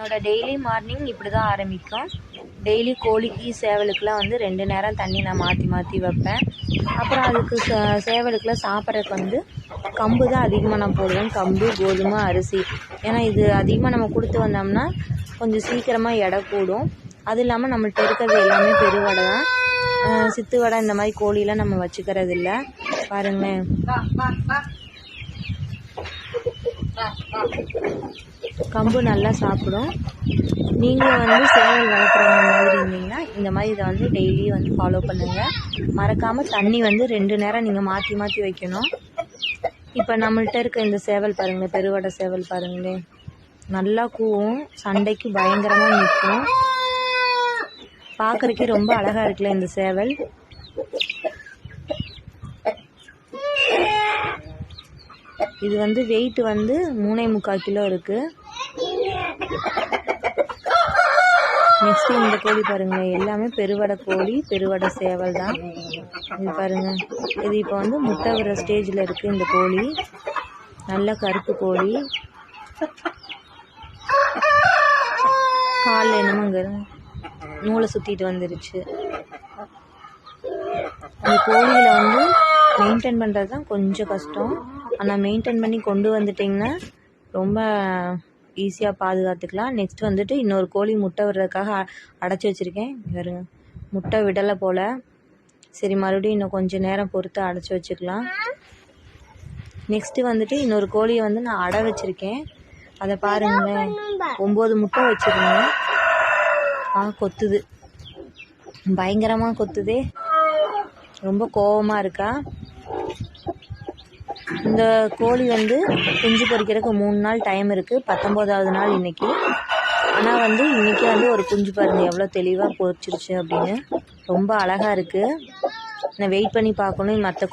என்னோட daily morning இப்படி தான் ஆரம்பிக்கும். டெய்லி கோழிக்கு சேவலுக்குலாம் வந்து ரெண்டு நேரம் தண்ணி நான் மாற்றி மாற்றி வைப்பேன். அப்புறம் அதுக்கு சே- சேவலுக்குலாம் சாப்பிட்றதுக்கு வந்து கம்பு தான் அதிகமாக நான் போடுவேன். கம்பு கோதுமை அரிசி. ஏன்னா இது அதிகமாக நம்ம கொடுத்து வந்தோம்னா கொஞ்சம் சீக்கிரமாக எடை கூடும். அது இல்லாமல் நம்மள்ட்ட இருக்கிறது எல்லாமே பெருவடை தான். சித்து வடை இந்த மாதிரி கோழிலாம் நம்ம வச்சுக்கிறது இல்லை பாருங்களேன். கம்பு நல்லா சாப்பிடும். நீங்கள் வந்து சேவல் வளர்க்குறவங்க மாதிரி இருந்தீங்கன்னா இந்த மாதிரி இதை வந்து டெய்லி வந்து ஃபாலோ பண்ணுங்கள் மறக்காமல் தண்ணி வந்து ரெண்டு நேரம் நீங்கள் மாற்றி மாற்றி வைக்கணும். இப்போ நம்மள்கிட்ட இருக்க இந்த சேவல் பாருங்களேன் பெருவடை சேவல் பாருங்களேன் நல்லா கூவும். சண்டைக்கு பயங்கரமாக நிற்கும். பார்க்குறக்கே ரொம்ப அழகாக இருக்குல்ல இந்த சேவல். இது வந்து வெயிட் வந்து மூணே முக்கால் கிலோ இருக்குது நெக்ஸ்ட் இந்த கோழி பாருங்க. எல்லாமே பெருவடை கோழி பெருவடை சேவல் தான். இது பாருங்க. இது இப்போ வந்து முட்டை விடுற ஸ்டேஜில் இருக்குது இந்த கோழி. நல்ல கருப்பு கோழி. காலில் என்னமோங்க நூலை சுற்றிட்டு வந்துருச்சு. இந்த கோழியில் வந்து மெயின்டைன் பண்ணுறது தான் கொஞ்சம் கஷ்டம். ஆனால் மெயின்டைன் பண்ணி கொண்டு வந்துட்டிங்கன்னா ரொம்ப ஈஸியாக பாதுகாத்துக்கலாம். நெக்ஸ்ட் வந்துட்டு இன்னொரு கோழி முட்டை விடுறதுக்காக அடைச்சி வச்சுருக்கேன். பாருங்க. முட்டை விடலை போல். சரி மறுபடியும் இன்னும் கொஞ்சம் நேரம் பொறுத்து அடைச்சி வச்சுக்கலாம். நெக்ஸ்ட்டு வந்துட்டு இன்னொரு கோழியை வந்து நான் அடை வச்சுருக்கேன். அதை பாருங்களேன். ஒம்பது முட்டை வச்சுருந்தேன். ஆ கொத்துது. பயங்கரமாக கொத்துதே. ரொம்ப கோவமாக இருக்கா? இந்த கோழி வந்து குஞ்சு பொறிக்கிறதுக்கு மூணு நாள் டைம் இருக்குது பத்தொம்போதாவது நாள் இன்றைக்கி ஆனால் வந்து இன்றைக்கே வந்து ஒரு குஞ்சு பாருங்கள் எவ்வளோ தெளிவாக பொறிச்சிருச்சு அப்படின்னு. ரொம்ப அழகாக இருக்குது நான் வெயிட் பண்ணி பார்க்கணும். மற்ற